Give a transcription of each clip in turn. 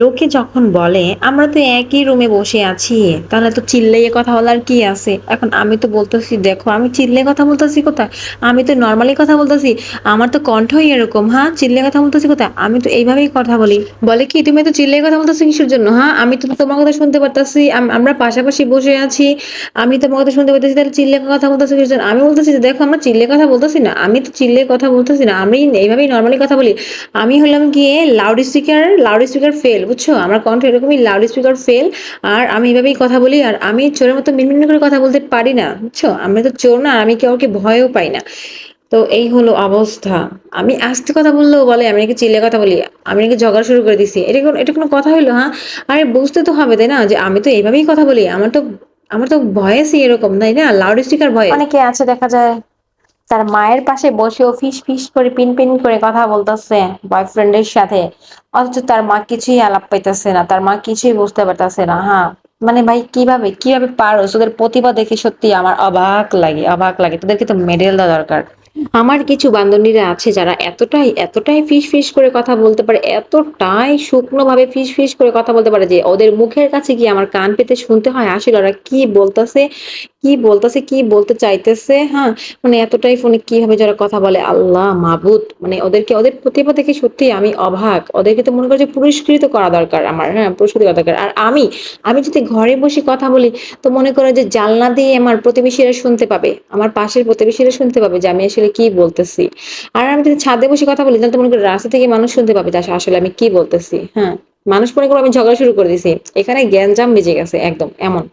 লোকে যখন বলে, আমরা তো একই রুমে বসে আছি, তাহলে তো চিল্লাইয়ে কথা বলার কি আছে? এখন আমি তো বলতেছি, দেখো, আমি চিল্লে কথা বলতেছি কোথায়? আমি তো নর্মালি কথা বলতেছি, আমার তো কণ্ঠই এরকম হ্যাঁ? চিল্লে কথা বলতেছি কোথায়? আমি তো এইভাবেই কথা বলি। বলে কি, তুমি তো চিল্লে কথা বলতেছো কিসের জন্য হ্যাঁ? আমি তো তোমার কথা শুনতে পারতাছি, আম- আমরা পাশাপাশি বসে আছি, আমি তোমার কথা শুনতে পারতেছি, তাহলে চিল্লে কথা বলতেছি কিসের জন্য? আমি বলতেছি যে, দেখো, আমরা চিল্লে কথা বলতেছি না, আমি তো চিল্লে কথা বলতেছি না, আমি এইভাবেই নর্মালি কথা বলি। আমি হলাম গিয়ে loud speaker loud speaker fail বুঝছ? আমার কণ্ঠ এরকমই লাউড স্পিকার ফেল আর আমি এভাবেই কথা বলি, আর আমি চোরের মতো মিনমিন করে কথা বলতে পারি না, বুঝছ? আমি তো চোর না, আমি কাউকে ভয়ও পাই না। তো এই হলো অবস্থা। আমি আস্তে কথা বললেও বলে, আমি নাকি চিল্লে কথা বলি, আমি নাকি ঝগড়া শুরু করে দিছি। এটা কোনো এটা কোনো কথা হইল হ্যাঁ? আরে বুঝতে তো হবে, তাই না? যে আমি তো এইভাবেই কথা বলি, আমার তো আমার তো ভয়েসই এরকম, তাই না? Loud speaker voice. অনেকে আছে, দেখা যায়। তার মায়ের পাশে বসেও ফিস ফিস করে, পিন পিন করে কথা বলতেছে বয়ফ্রেন্ডের সাথে। অথচ তার মা কিছুই আলাপ পাইতেছে না, তার মা কিছুই বুঝতে পারতেছে না হ্যাঁ। মানে ভাই, কীভাবে কীভাবে পারো? তোদের প্রতিভা দেখে সত্যি আমার অবাক লাগে অবাক লাগে। তোদেরকে তো মেডেল দেওয়া দরকার। আমার কিছু বান্ধবীরা আছে যারা এতটাই এতটাই ফিস ফিস করে কথা বলতে পারে, এতটাই শুকনো ভাবে ফিস ফিস করে কথা বলতে পারে যে ওদের মুখের কাছে গিয়ে আমার কান পেতে শুনতে হয়, আসলে ওরা কি বলতেছে কি বলতেছে, কি বলতে চাইতেছে হ্যাঁ? মানে এতটাই ফোনে কীভাবে যারা কথা বলে, আল্লাহ মাবুদ। মানে ওদেরকে, ওদের প্রতিভা দেখে সত্যি আমি অবাক। ওদেরকে তো মনে করি যে পুরস্কৃত করা দরকার আমার হ্যাঁ পুরস্কৃত করা দরকার। আর আমি আমি যদি ঘরে বসে কথা বলি, তো মনে করো যে জানলা দিয়ে আমার প্রতিবেশীরা শুনতে পাবে, আমার পাশের প্রতিবেশীরা শুনতে পাবে যে আমি আসলে কি বলতেছি। আর আমি যদি ছাদে বসে কথা বলি, তাহলে তো মনে করো রাস্তা থেকে মানুষ শুনতে পাবে যে আসলে আমি কি বলতেছি হ্যাঁ? মানুষ মনে করো আমি ঝগড়া শুরু করে দিছি। এখানে জ্ঞানজাম বেজে গেছে একদম এমন।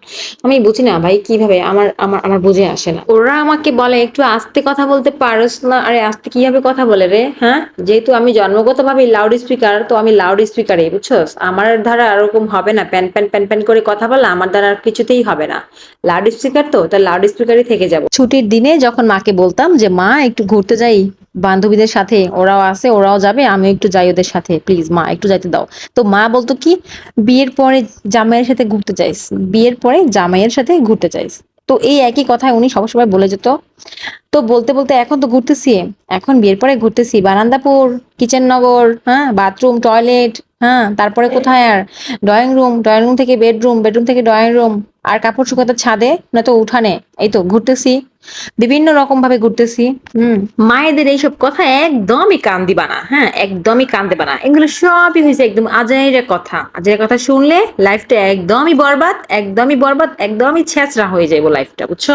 আমি বুঝি না ভাই কীভাবে আমার আমার আমার বুঝে আসে না। ওরা আমাকে বলে একটু আস্তে কথা বলতে পারোস না। আরে আস্তে কীভাবে কথা বলে রে হ্যাঁ? যেহেতু আমি জন্মগতভাবে লাউড স্পিকার তো আমি লাউড স্পিকারই বুঝছস? আমার দ্বারা এরকম হবে না। প্যান প্যান প্যান প্যান করে কথা বলা আমার দ্বারা আর কিছুতেই হবে না। লাউড স্পিকার তো তাই লাউড স্পিকারই থেকে যাব। ছুটির দিনে যখন মাকে বলতাম যে মা একটু ঘুরতে যাই বান্ধবীদের সাথে ওরাও আছে ওরাও যাবে আমিও একটু যাই ওদের সাথে প্লিজ মা একটু যাইতে দাও। তো মা বলতো কি, বিয়ের পরে জামাইয়ের সাথে ঘুরতে চাইস বিয়ের পরে জামাইয়ের সাথে ঘুরতে চাইস তো এই একই কথায় উনি সবসময় বলে যেত। তো বলতে বলতে এখন তো ঘুরতেছি, এখন বিয়ের পরে ঘুরতেছি, বারান্দাপুর কিচেন নগর হ্যাঁ বাথরুম টয়লেট হ্যাঁ তারপরে কোথায় আর? ড্রয়িং রুম ড্রয়িং রুম থেকে বেডরুম বেডরুম থেকে ড্রয়িং রুম আর কাপড় শুকাতে ছাদে, না তো উঠানে, এই তো ঘুরতেছি। বিভিন্ন রকম ভাবে ঘুরতেছি। হুম, মায়েদের এইসব কথা একদমই কান দিবা না হ্যাঁ একদমই কান দিবা না। এগুলো সবই হয়েছে একদম আজাইরে কথা। আজাইরে কথা শুনলে লাইফটা একদমই বরবাদ একদমই বরবাদ, একদমই ছেঁচড়া হয়ে যাইব লাইফটা বুঝছ?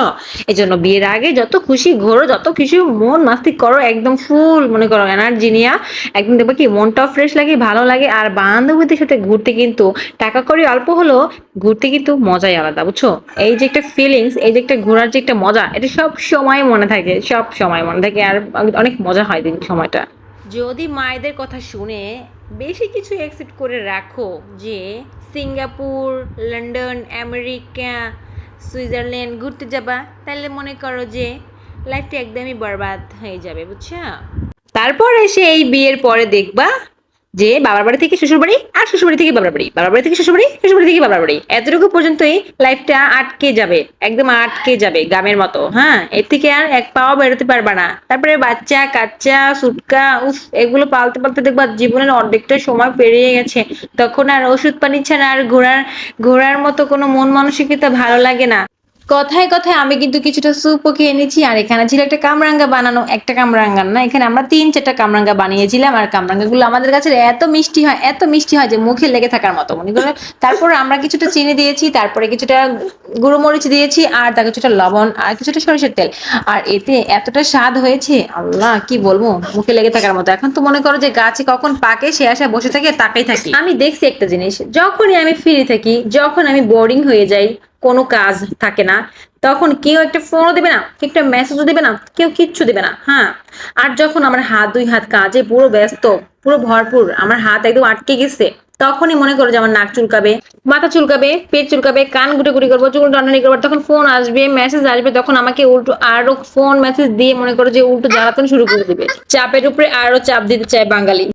এই জন্য বিয়ের আগে যত খুশি ঘোরো, যত খুশি মন মাস্তি করো, একদম ফুল মনে করো এনার্জি নিয়া। একদম দেখবে কি মনটাও ফ্রেশ লাগে, ভালো লাগে। আর বান্ধবীদের সাথে ঘুরতে কিন্তু টাকা করে অল্প হলো ঘুরতে কিন্তু মজাই আলাদা, বুঝছ? এই যে একটা ফিলিংস এই যে একটা ঘোরার যে একটা মজা, এটা সব সময় মনে থাকে সব সময় মনে থাকে আর অনেক মজা হয় দিন সময়টা। যদি মায়েদের কথা শুনে বেশি কিছু অ্যাকসেপ্ট করে রাখো যে সিঙ্গাপুর লন্ডন আমেরিকা সুইজারল্যান্ড ঘুরতে যাবা তাহলে মনে করো যে লাইফটা একদমই বরবাদ হয়ে যাবে বুঝছ? তারপর এসে এই বিয়ের পরে দেখবা যে বাবার বাড়ি থেকে শ্বশুর বাড়ি আর শ্বশুর বাড়ি থেকে বাবার বাড়ি। বাবার বাড়ি থেকে শ্বশুর বাড়ি শ্বশুর বাড়ি থেকে বাবার বাড়ি। এতটুকু পর্যন্তই লাইফটা আটকে যাবে, একদম আটকে যাবে গ্রামের মতো হ্যাঁ? এর থেকে আর এক পাও বেরোতে পারবা না। তারপরে বাচ্চা, কাচ্চা, সুটকা, উফ, এগুলো পালতে পালতে দেখবা জীবনের অর্ধেকটা সময় পেরিয়ে গেছে। তখন আর ওষুধ পানি ছাড়া আর ঘোরার ঘোরার মতো কোনো মন মানসিকতা ভালো লাগে না। কথায় কথায় আমি কিন্তু কিছুটা স্যুপও খেয়ে নিয়েছি, আর এখানে ছিল একটা কামরাঙ্গা বানানো। একটা কামরাঙ্গা না, এখানে আমরা তিন চারটা কামরাঙ্গা বানিয়েছিলাম, আর কামরাঙ্গাগুলো আমাদের কাছে এত মিষ্টি হয়, এত মিষ্টি হয় যে মুখে লেগে থাকার মতো। মনে করো, তারপর আমরা কিছুটা চিনি দিয়েছি, তারপরে কিছুটা গুঁড়ো মরিচ দিয়েছি, আর তার কিছুটা লবণ, আর কিছুটা সরিষার তেল। আর এতে এতটা স্বাদ হয়েছে, আল্লাহ, কি বলব, মুখে লেগে থাকার মতো। এখন তো মনে করো যে গাছে কখন পাকে, সে আসা বসে থাকে, তাকাই থাকি। আমি দেখছি একটা জিনিস, যখনই আমি ফ্রি থাকি, যখন আমি বোরিং হয়ে যাই কোনো কাজ থাকে না, তখন কেউ একটা ফোনও দেবে না, কেউ একটা মেসেজও দেবে না, কেউ কিচ্ছু দেবে না হ্যাঁ? আর যখন আমার হাত, দুই হাত কাজে পুরো ব্যস্ত, পুরো ভরপুর, আমার হাত একদম আটকে গেছে, তখনই মনে করো যে আমার নাক চুলকাবে, মাথা চুলকাবে, পেট চুলকাবে, কান গুটে গুটি করব, চুল টানানি করব তখন ফোন আসবে মেসেজ আসবে, তখন আমাকে উল্টো আরও ফোন মেসেজ দিয়ে মনে করো যে উল্টো জ্বালাতন শুরু করে দিবে। চাপের উপরে আরও চাপ দিতে চায় বাঙালি।